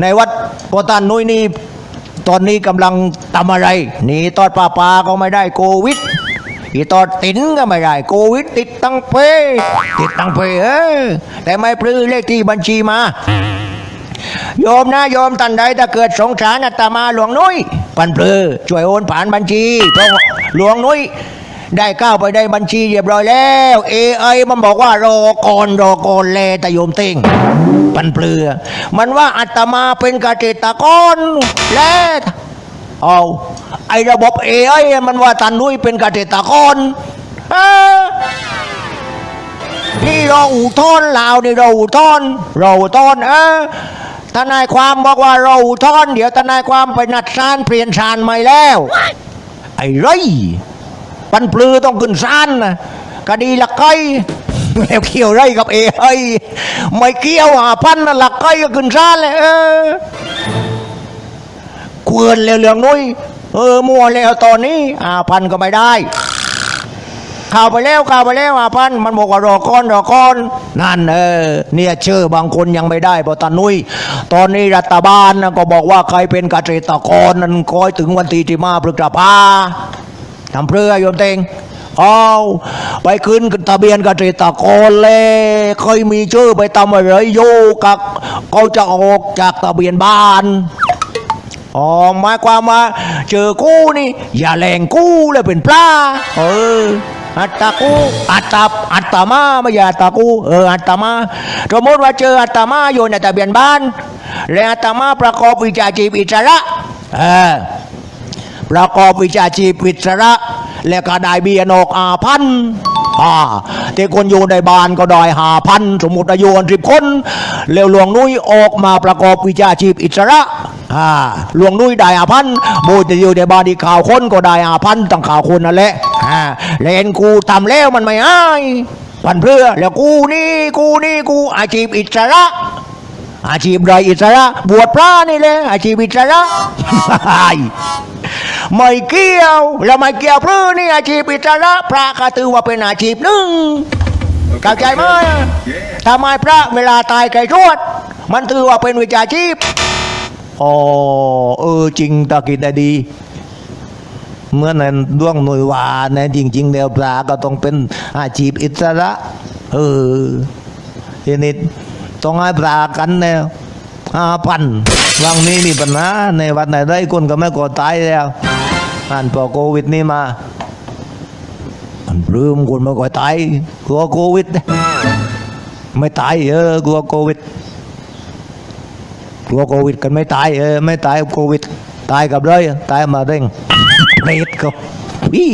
ในวัดพระท่านนุ้ยนี่ตอนนี้กำลังทำอะไรนี่ตอดปลาปลาก็ไม่ได้โควิดอีตอดตินก็ไม่ได้โควิดติดตั้งเพติดตั้งเพเออแต่ไม่ปลื้อเลขที่บัญชีมา โยมนะโยมท่านใดถ้าเกิดสงสารอาตมาหลวงนุ้ยปันเปลือช่วยโอนผ่านบัญชีเพราะหลวงนุ้ย ได้ก้าวไปได้บัญชีเรียบร้อยแล้วเอไอมันบอกว่ารอก่อนรอก่อนแลแต่โยมเต็งปันเปลือ มันว่าอาตมาเป็นเกษตรกรแลเอาไอ้ระบบเอไอมันว่าตันนุ้ยเป็นเกษตรกรเออนี่เราอุทธรณ์ลาวนี่เราอุทธรณ์เราอุทธรณ์เออทนายความบอกว่าเราอุทธรณ์เดี๋ยวทนายความไปนัดศาลเปลี่ยนศาลใหม่แล้ว ไอ้ไร ปันปลือต้องขึ้นศาลนะคดีละไกแล้วเกี่ยวไรกับเอไอไม่เกี่ยวหาพันนะละไกก็ขึ้นศาลเลยเออเกวนแล้วเรื่องนุ้ยเออมัวแล้วตอนนี้อ่าพันก็ไม่ได้ข่าวไปแล้วข่าวไปแล้วอาพันมันบอกว่ารอก้อนรอก้อนนั่นเออเนี่ยเชื่อบางคนยังไม่ได้เพราะตานุยตอนนี้รัฐบาลนะก็บอกว่าใครเป็นเกษตรกรนั้นคอยถึงวันที่ที่มาพฤษภา ทำเพื่อโยมเตงเอาไปขึ้นทะเบียนเกษตรกรเลยเคยมีชื่อไปทำอะไรโยกักเขาจะออกจากทะเบียนบ้านอ๋อหมายความว่าเจอกู้นี่ อย่าแรงกู้เลยเป็นปลาเอออัตตากูอัตตาอัตตามาไม่อย่าอัตตากูเอออัตตามาสมมติว่าเจออัตตามาอยู่ในทะเบียนบ้าน และอัตตามาประกอบวิชาชีพอิสระเออ ประกอบวิชาชีพอิสระแล้วก็ได้เบียนอกอาพันอ่าแต่คนอยู่ในบ้านก็ได้หาพันสมมติอายุสิบคนแล้วหลวงนุ้ยออกมาประกอบวิชาชีพอิสระอ่าหลวงนุ้ยได้อาพันโบจะอยู่ในบ้านที่ข่าวคนก็ได้อาพันตั้งข่าวคนนั่นแหละอ่าเลนกูทำแล้วมันไม่อายวันเพื่อแล้วกูนี่กูนี่กูอาชีพอิสระอาชีพไรอิสระบวชพระนี่แหละอาชีพอิสระ ไม่เกี่ยวแล้วไม่เกี่ยวพื่อนี่อาชีพอิสระพระก็ถือว่าเป็นอาชีพหนึ่งเข้าใจไหมทำไมพระเวลาตายไก่ทวด มันถือว่าเป็นวิชาชีพอ๋อเออจริงตะกิดได้ดีเมื่อนั้นด้วงหน่วยวานะจริงๆแล้วปลาก็ต้องเป็นอาชีพอิสระเออทีนี้ต้องให้ปลากันเนี่ยห้าพันวังนี้มีปัญหาในวันไหนได้คนก็ไม่ก่อตายแล้ว อ่านพอโควิดนี่มามันลืมคนมาก่อตายกลัวโควิดนะไม่ตายเออกลัวโควิดกลัวโควิดกันไม่ตายเออไม่ตายโควิด ตายกับเลยตายมาเร่งเปรตกับพี่